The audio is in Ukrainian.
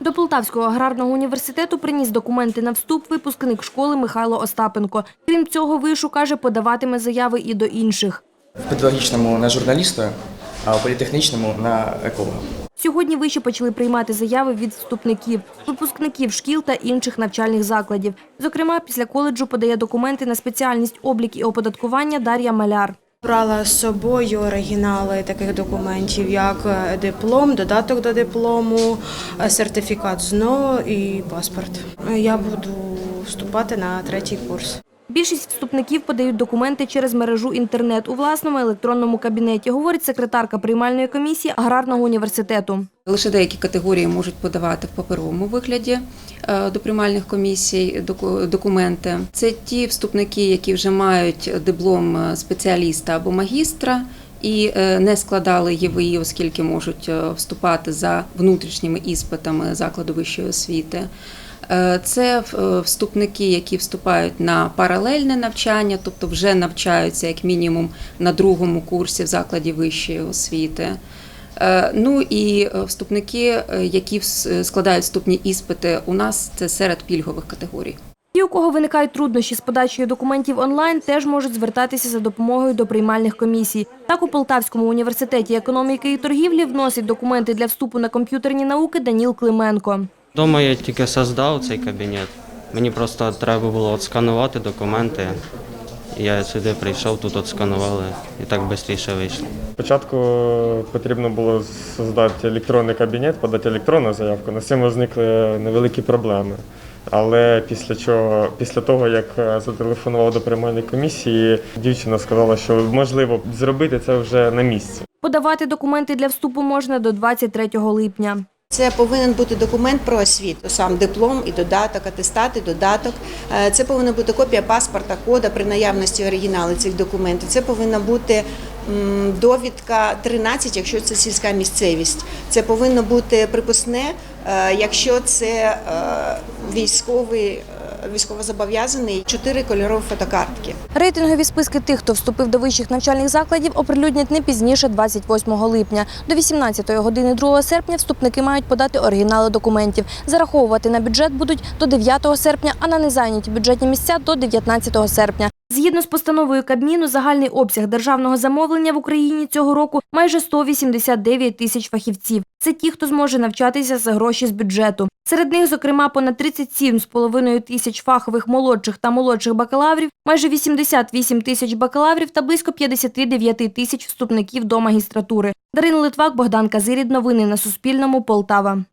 До Полтавського аграрного університету приніс документи на вступ випускник школи Михайло Остапенко. Крім цього, вишу, каже, подаватиме заяви і до інших. В педагогічному на журналіста, а в політехнічному на еколога. Сьогодні виші почали приймати заяви від вступників, випускників шкіл та інших навчальних закладів. Зокрема, після коледжу подає документи на спеціальність облік і оподаткування Дар'я Маляр. Брала з собою оригінали таких документів, як е, диплом, додаток до диплому, е, сертифікат ЗНО і паспорт. Е, Я буду вступати на третій курс. Більшість вступників подають документи через мережу інтернет у власному електронному кабінеті, говорить секретарка приймальної комісії аграрного університету. Лише деякі категорії можуть подавати в паперовому вигляді е, до приймальних комісій доку- документи. Це ті вступники, які вже мають диплом е, спеціаліста або магістра. І е, не складали ЄВІ, оскільки можуть е, вступати за внутрішніми іспитами закладу вищої освіти. Е, Це вступники, які вступають на паралельне навчання, тобто вже навчаються як мінімум на другому курсі в закладі вищої освіти. Ну і вступники, які складають вступні іспити, у нас це серед пільгових категорій. Ті, у кого виникають труднощі з подачею документів онлайн, теж можуть звертатися за допомогою до приймальних комісій. Так, у Полтавському університеті економіки і торгівлі вносить документи для вступу на комп'ютерні науки Даніл Клименко. Дома я тільки создав цей кабінет. Мені просто треба було от сканувати документи. Я сюди прийшов, тут от сканували і так швидше вийшло. Спочатку потрібно було створити електронний кабінет, подати електронну заявку. На цьому зникли невеликі проблеми. Але після чого, після того, як е, зателефонував до приймальної комісії, дівчина сказала, що можливо зробити це вже на місці. Подавати документи для вступу можна до 23 липня. Це повинен бути документ про освіту, сам диплом і додаток, атестат і додаток. Е, Це повинна бути копія паспорта, кода при наявності оригіналу цих документів. Це повинна бути довідка 13, якщо це сільська місцевість. Це повинно бути приписне, якщо це е, військовий, е, військовозобов'язаний, чотири кольорові фотокартки. Рейтингові списки тих, хто вступив до вищих навчальних закладів, оприлюднять не пізніше 28 липня. До 18 години 2 серпня вступники мають подати оригінали документів. Зараховувати на бюджет будуть до 9 серпня, а на незайняті бюджетні місця до 19 серпня. Згідно з постановою Кабміну, загальний обсяг державного замовлення в Україні цього року майже 189 тисяч фахівців. Це ті, хто зможе навчатися за гроші з бюджету. Серед них, зокрема, понад 37,5 тисяч фахових молодших та молодших бакалаврів, майже 88 тисяч бакалаврів та близько 59 тисяч вступників до магістратури. Дарина Литвак, Богдан Казирід. Новини на Суспільному. Полтава.